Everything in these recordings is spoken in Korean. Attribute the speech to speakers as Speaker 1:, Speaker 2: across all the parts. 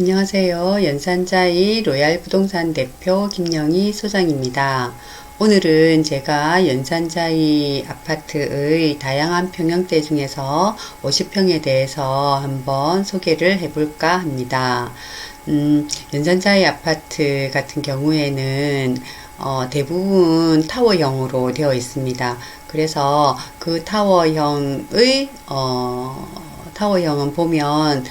Speaker 1: 안녕하세요. 연산자이 로얄 부동산 대표 김영희 소장입니다. 오늘은 제가 연산자이 아파트의 다양한 평형대 중에서 50평에 대해서 한번 소개를 해볼까 합니다. 음, 연산자이 아파트 같은 경우에는 어, 대부분 타워형으로 되어 있습니다. 그래서 그 타워형의 어, 타워형은 보면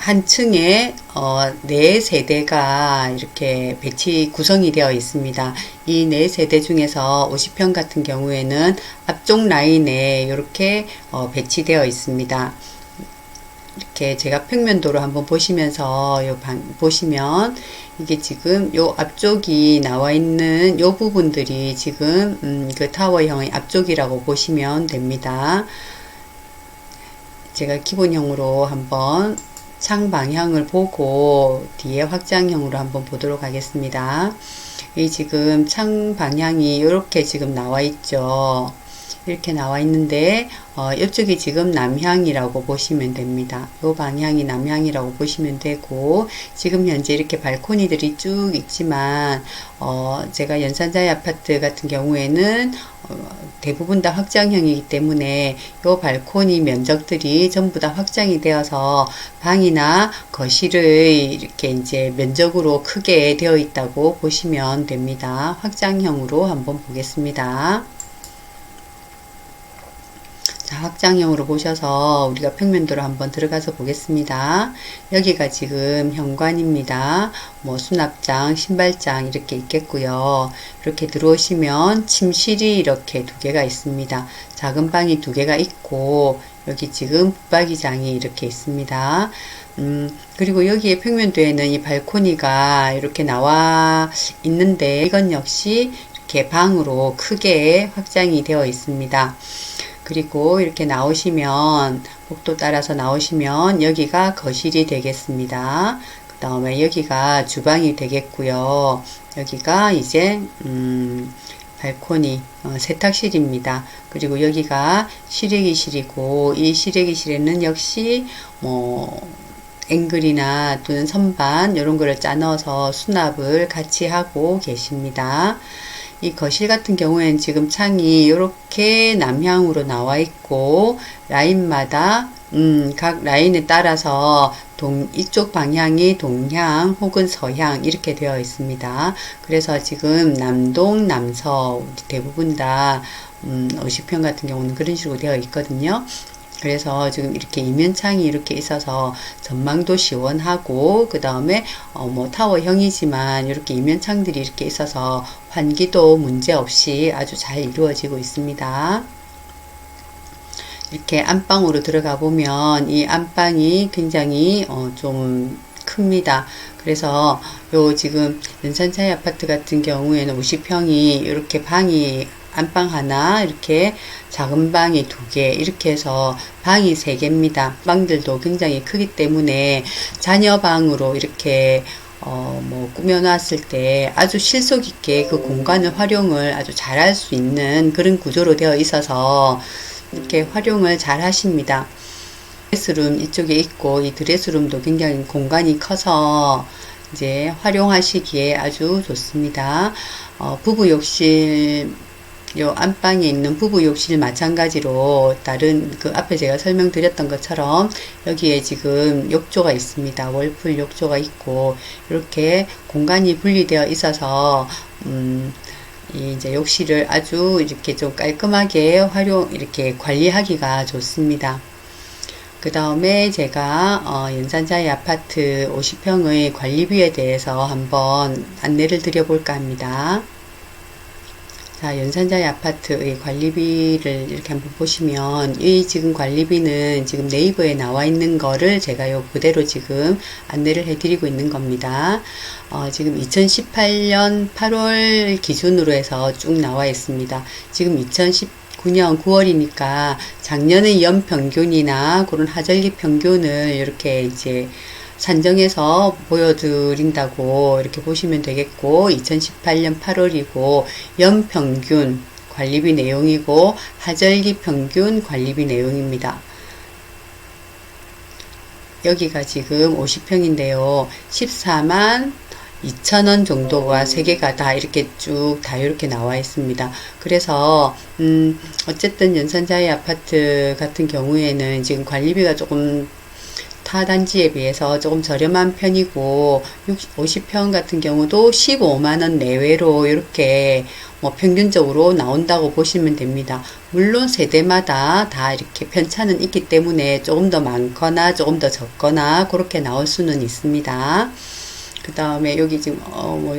Speaker 1: 한 층에 어, 네 세대가 이렇게 배치 구성이 되어 있습니다. 이 네 세대 중에서 50평 같은 경우에는 앞쪽 라인에 이렇게 어, 배치되어 있습니다. 이렇게 제가 평면도로 한번 보시면서 요 방, 보시면 이게 지금 요 앞쪽이 나와 있는 요 부분들이 지금 음, 그 타워형의 앞쪽이라고 보시면 됩니다. 제가 기본형으로 한번 창 방향을 보고 뒤에 확장형으로 한번 보도록 하겠습니다. 이 지금 창 방향이 이렇게 지금 나와 있죠. 이렇게 나와 있는데 어, 이쪽이 지금 남향이라고 보시면 됩니다. 이 방향이 남향이라고 보시면 되고 지금 현재 이렇게 발코니들이 쭉 있지만 어, 제가 연산자의 아파트 같은 경우에는 어, 대부분 다 확장형이기 때문에 이 발코니 면적들이 전부 다 확장이 되어서 방이나 거실의 이렇게 이제 면적으로 크게 되어 있다고 보시면 됩니다. 확장형으로 한번 보겠습니다. 자, 확장형으로 보셔서 우리가 평면도로 한번 들어가서 보겠습니다. 여기가 지금 현관입니다. 뭐 수납장, 신발장 이렇게 있겠고요. 이렇게 들어오시면 침실이 이렇게 두 개가 있습니다. 작은 방이 두 개가 있고 여기 지금 붙박이장이 이렇게 있습니다. 음, 그리고 여기에 평면도에는 이 발코니가 이렇게 나와 있는데 이건 역시 이렇게 방으로 크게 확장이 되어 있습니다. 그리고 이렇게 나오시면 복도 따라서 나오시면 여기가 거실이 되겠습니다. 그 다음에 여기가 주방이 되겠고요. 여기가 이제 음, 발코니 어, 세탁실입니다. 그리고 여기가 실외기실이고 이 실외기실에는 역시 뭐 앵글이나 또는 선반 이런 거를 짜 넣어서 수납을 같이 하고 계십니다. 이 거실 같은 경우에는 지금 창이 이렇게 남향으로 나와 있고 라인마다 음, 각 라인에 따라서 동, 이쪽 방향이 동향 혹은 서향 이렇게 되어 있습니다. 그래서 지금 남동, 남서 대부분 다 음, 50평 같은 경우는 그런 식으로 되어 있거든요. 그래서 지금 이렇게 이면창이 이렇게 있어서 전망도 시원하고 그 다음에 어 뭐 타워형이지만 이렇게 이면창들이 이렇게 있어서 환기도 문제 없이 아주 잘 이루어지고 있습니다. 이렇게 안방으로 들어가 보면 이 안방이 굉장히 어 좀 큽니다. 그래서 요 지금 연산차이 아파트 같은 경우에는 50평이 이렇게 방이 안방 하나 이렇게 작은 방이 두 개 이렇게 해서 방이 세 개입니다. 방들도 굉장히 크기 때문에 자녀 방으로 이렇게 어, 뭐, 꾸며놨을 때 아주 실속 있게 그 공간을 활용을 아주 잘할 수 있는 그런 구조로 되어 있어서 이렇게 활용을 잘 하십니다. 드레스룸 이쪽에 있고 이 드레스룸도 굉장히 공간이 커서 이제 활용하시기에 아주 좋습니다. 어, 부부 욕실 요 안방에 있는 부부 욕실 마찬가지로 다른 그 앞에 제가 설명드렸던 것처럼 여기에 지금 욕조가 있습니다. 월풀 욕조가 있고 이렇게 공간이 분리되어 있어서 음, 이제 욕실을 아주 이렇게 좀 깔끔하게 활용 이렇게 관리하기가 좋습니다. 그 다음에 제가 어, 연산자의 아파트 50평의 관리비에 대해서 한번 안내를 드려볼까 합니다. 자, 연산자의 아파트의 관리비를 이렇게 한번 보시면 이 지금 관리비는 지금 네이버에 나와 있는 거를 제가 요 그대로 지금 안내를 해드리고 있는 겁니다. 어, 지금 2018년 8월 기준으로 해서 쭉 나와 있습니다. 지금 2019년 9월이니까 작년의 연 평균이나 그런 하절기 평균을 이렇게 이제 산정해서 보여드린다고 이렇게 보시면 되겠고 2018년 8월이고 연평균 관리비 내용이고 하절기 평균 관리비 내용입니다. 여기가 지금 50평인데요. 14만 2천원 정도가 세 개가 다 이렇게 쭉 다 이렇게 나와 있습니다. 그래서 음 어쨌든 연산자의 아파트 같은 경우에는 지금 관리비가 조금 타 단지에 비해서 조금 저렴한 편이고 60, 50평 같은 경우도 15만 원 내외로 이렇게 뭐 평균적으로 나온다고 보시면 됩니다. 물론 세대마다 다 이렇게 편차는 있기 때문에 조금 더 많거나 조금 더 적거나 그렇게 나올 수는 있습니다. 그 다음에 여기 지금 어뭐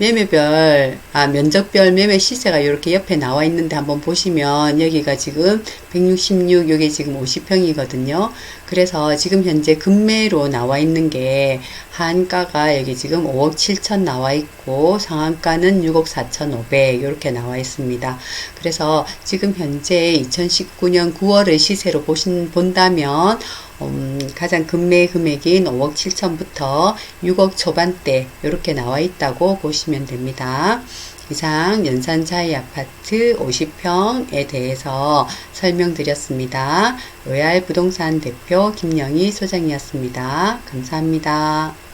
Speaker 1: 매매별 아 면적별 매매 시세가 이렇게 옆에 나와 있는데 한번 보시면 여기가 지금 166 여기 지금 50평이거든요. 그래서 지금 현재 금매로 나와 있는 게 한가가 여기 지금 5억 7천 나와 있고 상한가는 6억 4천 5백 이렇게 나와 있습니다. 그래서 지금 현재 2019년 9월의 시세로 보신 본다면 음, 가장 금매 금액인 5억 7천부터 6억 초반대 이렇게 나와 있다고 보시면 됩니다. 이상 연산차이 아파트 50평에 대해서 설명드렸습니다. 로얄 부동산 대표 김영희 소장이었습니다. 감사합니다.